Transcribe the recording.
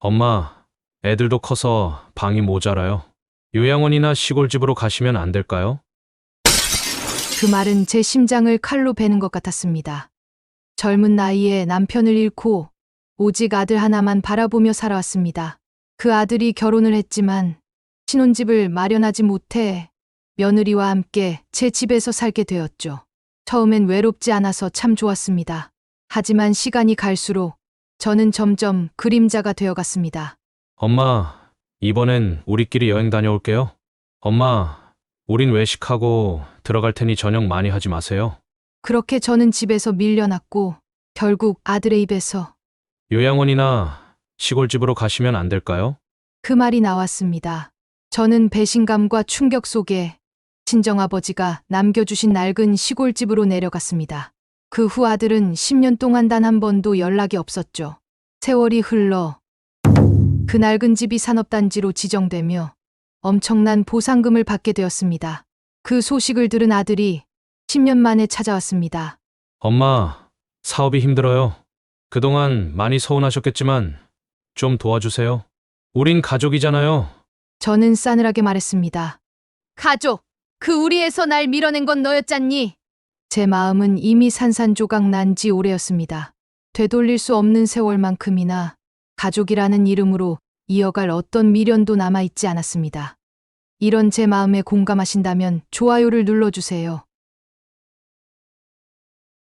엄마, 애들도 커서 방이 모자라요. 요양원이나 시골집으로 가시면 안 될까요? 그 말은 제 심장을 칼로 베는 것 같았습니다. 젊은 나이에 남편을 잃고 오직 아들 하나만 바라보며 살아왔습니다. 그 아들이 결혼을 했지만 신혼집을 마련하지 못해 며느리와 함께 제 집에서 살게 되었죠. 처음엔 외롭지 않아서 참 좋았습니다. 하지만 시간이 갈수록 저는 점점 그림자가 되어갔습니다. 엄마, 이번엔 우리끼리 여행 다녀올게요. 엄마, 우린 외식하고 들어갈 테니 저녁 많이 하지 마세요. 그렇게 저는 집에서 밀려났고 결국 아들의 입에서 요양원이나 시골집으로 가시면 안 될까요? 그 말이 나왔습니다. 저는 배신감과 충격 속에 친정아버지가 남겨주신 낡은 시골집으로 내려갔습니다. 그 후 아들은 10년 동안 단 한 번도 연락이 없었죠. 세월이 흘러 그 낡은 집이 산업단지로 지정되며 엄청난 보상금을 받게 되었습니다. 그 소식을 들은 아들이 10년 만에 찾아왔습니다. 엄마, 사업이 힘들어요. 그동안 많이 서운하셨겠지만 좀 도와주세요. 우린 가족이잖아요. 저는 싸늘하게 말했습니다. 가족, 그 우리에서 날 밀어낸 건 너였잖니? 제 마음은 이미 산산조각 난 지 오래였습니다. 되돌릴 수 없는 세월만큼이나 가족이라는 이름으로 이어갈 어떤 미련도 남아있지 않았습니다. 이런 제 마음에 공감하신다면 좋아요를 눌러주세요.